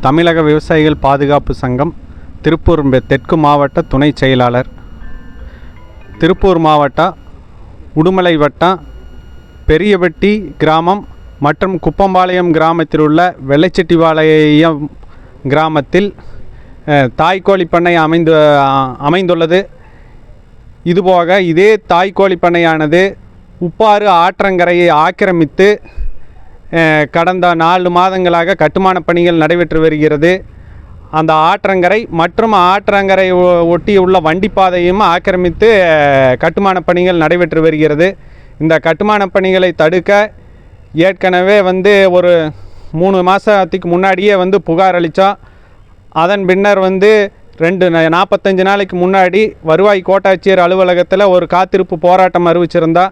தமிழக விவசாயிகள் பாதுகாப்பு சங்கம் திருப்பூர் தெற்கு மாவட்ட துணை செயலாளர். திருப்பூர் மாவட்டம் உடுமலை வட்டம் பெரியபட்டி கிராமம் மற்றும் குப்பம்பாளையம் கிராமத்தில் உள்ள வெள்ளைச்செட்டிபாளையம் கிராமத்தில் அஹ், தாய்க்கோழி பண்ணை அமைந்து அமைந்துள்ளது. இதுபோக இதே தாய்க்கோழி பண்ணையானது உப்பாறு ஆற்றங்கரையை ஆக்கிரமித்து கடந்த நாலு மாதங்களாக கட்டுமான பணிகள் நடைபெற்று வருகிறது. அந்த ஆற்றங்கரை மற்றும் ஆற்றங்கரை ஒ- ஒட்டியுள்ள வண்டிப்பாதையும் ஆக்கிரமித்து கட்டுமான பணிகள் நடைபெற்று வருகிறது. இந்த கட்டுமான பணிகளை தடுக்க ஏற்கனவே வந்து ஒரு மூணு மாதத்துக்கு முன்னாடியே வந்து புகார் அளித்தோம் அதன் பின்னர் வந்து ரெண்டு ந- நாற்பத்தஞ்சு நாளைக்கு முன்னாடி வருவாய் கோட்டாட்சியர் அலுவலகத்தில் ஒரு காத்திருப்பு போராட்டம் அறிவிச்சிருந்தா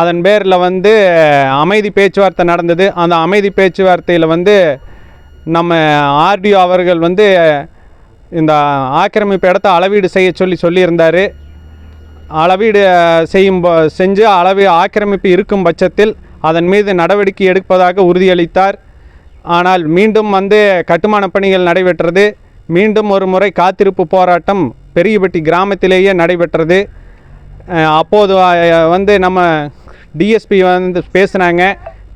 அதன் பேரில் வந்து அமைதி பேச்சுவார்த்தை நடந்தது. அந்த அமைதி பேச்சுவார்த்தையில் வந்து நம்ம ஆர்டிஓ அவர்கள் வந்து இந்த ஆக்கிரமிப்பு இடத்த அளவீடு செய்ய சொல்லி சொல்லியிருந்தார். அளவீடு செய்யும் செஞ்சு அளவு ஆக்கிரமிப்பு இருக்கும் பட்சத்தில் அதன் மீது நடவடிக்கை எடுப்பதாக உறுதியளித்தார். ஆனால் மீண்டும் வந்து கட்டுமான பணிகள் நடைபெற்றது. மீண்டும் ஒரு முறை காத்திருப்பு போராட்டம் பெரியபட்டி கிராமத்திலேயே நடைபெற்றது. அப்போது வந்து நம்ம டிஎஸ்பி வந்து பேசுனாங்க.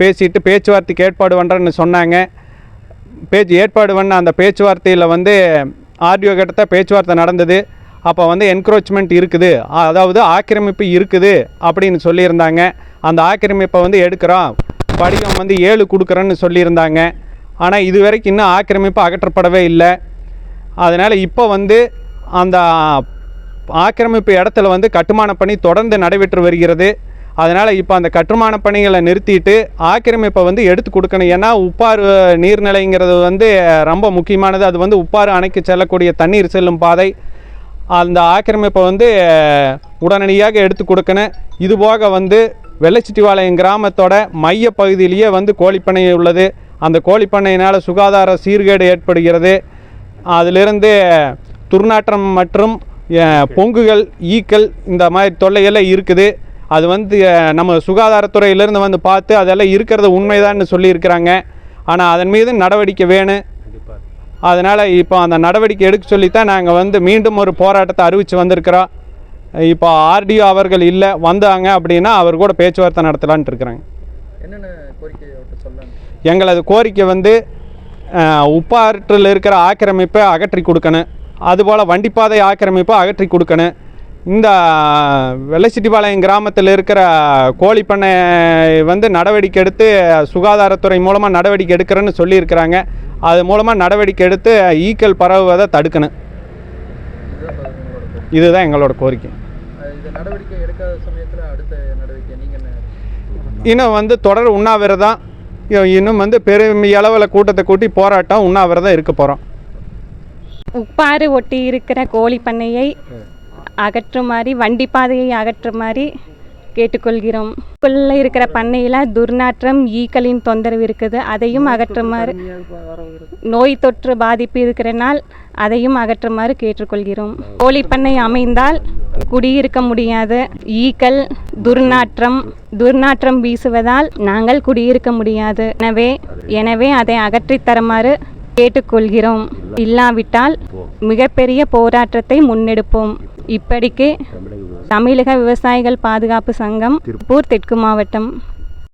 பேசிட்டு பேச்சுவார்த்தைக்கு ஏற்பாடு பண்ணுறேன்னு சொன்னாங்க. பேச்சு ஏற்பாடு பண்ண அந்த பேச்சுவார்த்தையில் வந்து ஆர்டிஓ கிட்ட பேச்சுவார்த்தை நடந்தது. அப்போ வந்து என்க்ரோச்மெண்ட் இருக்குது. அதாவது ஆக்கிரமிப்பு இருக்குது அப்படின்னு சொல்லியிருந்தாங்க. அந்த ஆக்கிரமிப்பை வந்து எடுக்கிறோம். படிவம் வந்து ஏழு கொடுக்குறேன்னு சொல்லியிருந்தாங்க. ஆனால் இது வரைக்கும் இன்னும் ஆக்கிரமிப்பு அகற்றப்படவே இல்லை. அதனால் இப்போ வந்து அந்த ஆக்கிரமிப்பு இடத்துல வந்து கட்டுமான பணி தொடர்ந்து நடைபெற்று வருகிறது. அதனால் இப்போ அந்த கட்டுமான பணிகளை நிறுத்திட்டு ஆக்கிரமிப்பை வந்து எடுத்து கொடுக்கணும். ஏன்னா உப்பாறு நீர்நிலைங்கிறது வந்து ரொம்ப முக்கியமானது. அது வந்து உப்பாறு அணைக்கு செல்லக்கூடிய தண்ணீர் செல்லும் பாதை. அந்த ஆக்கிரமிப்பை வந்து உடனடியாக எடுத்து கொடுக்கணும். இதுபோக வந்து வெள்ளச்சிட்டிவாளையம் கிராமத்தோட மைய பகுதியிலேயே வந்து கோழிப்பண்ணை உள்ளது. அந்த கோழிப்பண்ணையினால் சுகாதார சீர்கேடு ஏற்படுகிறது. அதிலிருந்து துர்நாற்றம் மற்றும் பொங்குகள் ஈக்கள் இந்த மாதிரி தொல்லையெல்லாம் இருக்குது. அது வந்து நம்ம சுகாதாரத்துறையிலேருந்து வந்து பார்த்து அதெல்லாம் இருக்கிறது உண்மைதான்னு சொல்லியிருக்கிறாங்க. ஆனால் அதன் மீது நடவடிக்கை வேணும் அதனால் இப்போ அந்த நடவடிக்கை எடுக்க சொல்லித்தான் நாங்கள் வந்து மீண்டும் ஒரு போராட்டத்தை அறிவித்து வந்திருக்கிறோம். இப்போ ஆர்டிஓ அவர்கள் இல்லை வந்தாங்க அப்படின்னா அவர் கூட பேச்சுவார்த்தை நடத்தலான்ட்டு இருக்கிறாங்க. என்னென்ன கோரிக்கை எங்களது கோரிக்கை வந்து உப்பாற்றில் இருக்கிற ஆக்கிரமிப்பை அகற்றி கொடுக்கணும். அதுபோல் வண்டிப்பாதை ஆக்கிரமிப்பை அகற்றி கொடுக்கணும். இந்த வெள்ளச்சிட்டிபாளையம் கிராமத்தில் இருக்கிற கோழி பண்ணை வந்து நடவடிக்கை எடுத்து சுகாதாரத்துறை மூலமாக நடவடிக்கை எடுக்கிறேன்னு சொல்லியிருக்கிறாங்க. அது மூலமாக நடவடிக்கை எடுத்து ஈக்கள் பரவுவதை தடுக்கணும். இதுதான் எங்களோட கோரிக்கை. இன்னும் வந்து தொடர் உண்ணாவிரதம் இன்னும் வந்து பெருமை அளவில் கூட்டத்தை கூட்டி போராட்டம் உண்ணாவிரதம் இருக்க போகிறோம் உப்பாறு ஒட்டி இருக்கிற கோழி பண்ணையை அகற்றுமாறு வண்டிப்பாதையை அகற்றுமாறு கேட்டுக்கொள்கிறோம். உள்ள இருக்கிற பண்ணையில் துர்நாற்றம் ஈக்களின் தொந்தரவு இருக்குது. அதையும் அகற்றுமாறு நோய் தொற்று பாதிப்பு இருக்கிறனால் அதையும் அகற்றுமாறு கேட்டுக்கொள்கிறோம். கோழி பண்ணை அமைந்தால் குடியிருக்க முடியாது. ஈக்கள் துர்நாற்றம் துர்நாற்றம் வீசுவதால் நாங்கள் குடியிருக்க முடியாது. எனவே எனவே அதை அகற்றித் தருமாறு கேட்டுக்கொள்கிறோம். இல்லாவிட்டால் மிகப்பெரிய போராட்டத்தை முன்னெடுப்போம். இப்படிக்கு தமிழக விவசாயிகள் பாதுகாப்பு சங்கம் திருப்பூர் தெற்கு மாவட்டம்